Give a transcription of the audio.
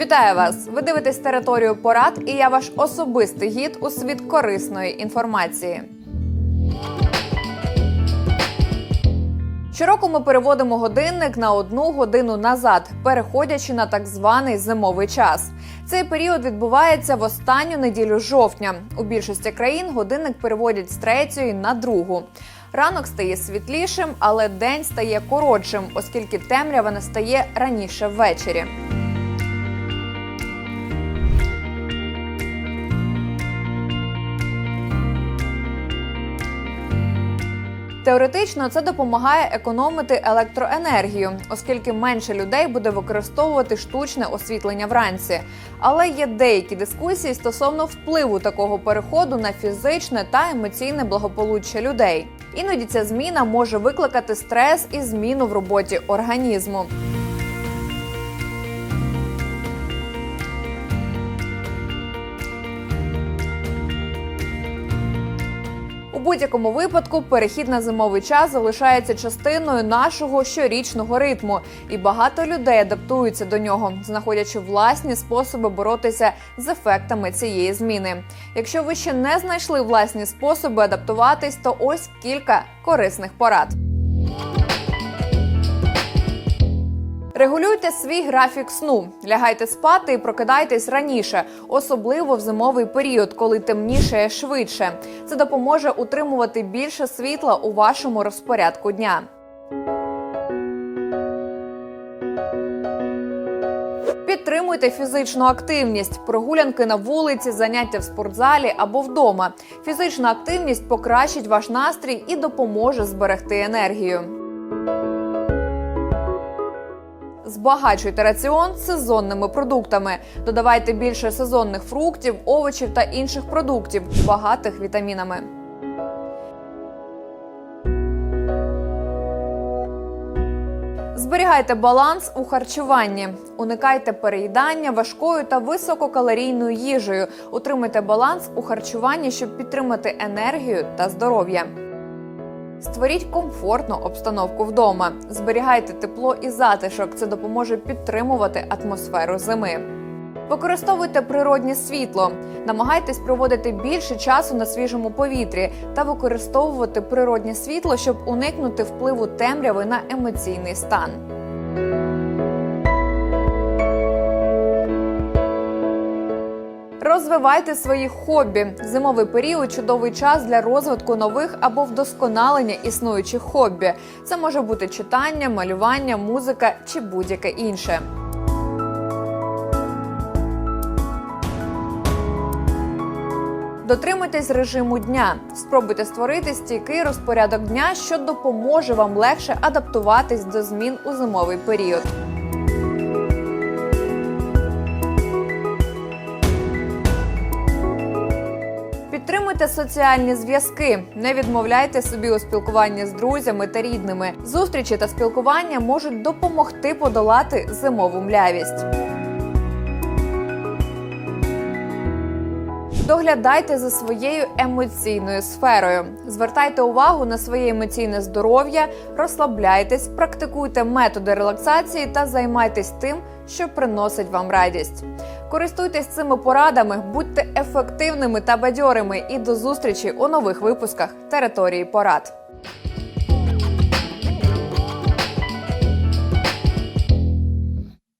Вітаю вас! Ви дивитесь територію порад, і я ваш особистий гід у світ корисної інформації. Щороку ми переводимо годинник на одну годину назад, переходячи на так званий зимовий час. Цей період відбувається в останню неділю жовтня. У більшості країн годинник переводять з третьої на другу. Ранок стає світлішим, але день стає коротшим, оскільки темрява настає раніше ввечері. Теоретично це допомагає економити електроенергію, оскільки менше людей буде використовувати штучне освітлення вранці. Але є деякі дискусії стосовно впливу такого переходу на фізичне та емоційне благополуччя людей. Іноді ця зміна може викликати стрес і зміну в роботі організму. Будь-якому випадку перехід на зимовий час залишається частиною нашого щорічного ритму, і багато людей адаптуються до нього, знаходячи власні способи боротися з ефектами цієї зміни. Якщо ви ще не знайшли власні способи адаптуватись, то ось кілька корисних порад. Регулюйте свій графік сну, лягайте спати і прокидайтесь раніше, особливо в зимовий період, коли темнішає швидше. Це допоможе утримувати більше світла у вашому розпорядку дня. Підтримуйте фізичну активність, прогулянки на вулиці, заняття в спортзалі або вдома. Фізична активність покращить ваш настрій і допоможе зберегти енергію. Збагачуйте раціон сезонними продуктами. Додавайте більше сезонних фруктів, овочів та інших продуктів, багатих вітамінами. Зберігайте баланс у харчуванні, уникайте переїдання важкою та висококалорійною їжею. Утримуйте баланс у харчуванні, щоб підтримати енергію та здоров'я. Створіть комфортну обстановку вдома. Зберігайте тепло і затишок. Це допоможе підтримувати атмосферу зими. Використовуйте природнє світло, намагайтесь проводити більше часу на свіжому повітрі та використовувати природнє світло, щоб уникнути впливу темряви на емоційний стан. Розвивайте свої хобі. Зимовий період чудовий час для розвитку нових або вдосконалення існуючих хобі. Це може бути читання, малювання, музика чи будь-яке інше. Дотримуйтесь режиму дня. Спробуйте створити стійкий розпорядок дня, що допоможе вам легше адаптуватись до змін у зимовий період. Підтримуйте соціальні зв'язки, не відмовляйте собі у спілкуванні з друзями та рідними. Зустрічі та спілкування можуть допомогти подолати зимову млявість. Доглядайте за своєю емоційною сферою. Звертайте увагу на своє емоційне здоров'я, розслабляйтесь, практикуйте методи релаксації та займайтесь тим, що приносить вам радість. Користуйтесь цими порадами, будьте ефективними та бадьорими. І до зустрічі у нових випусках території порад.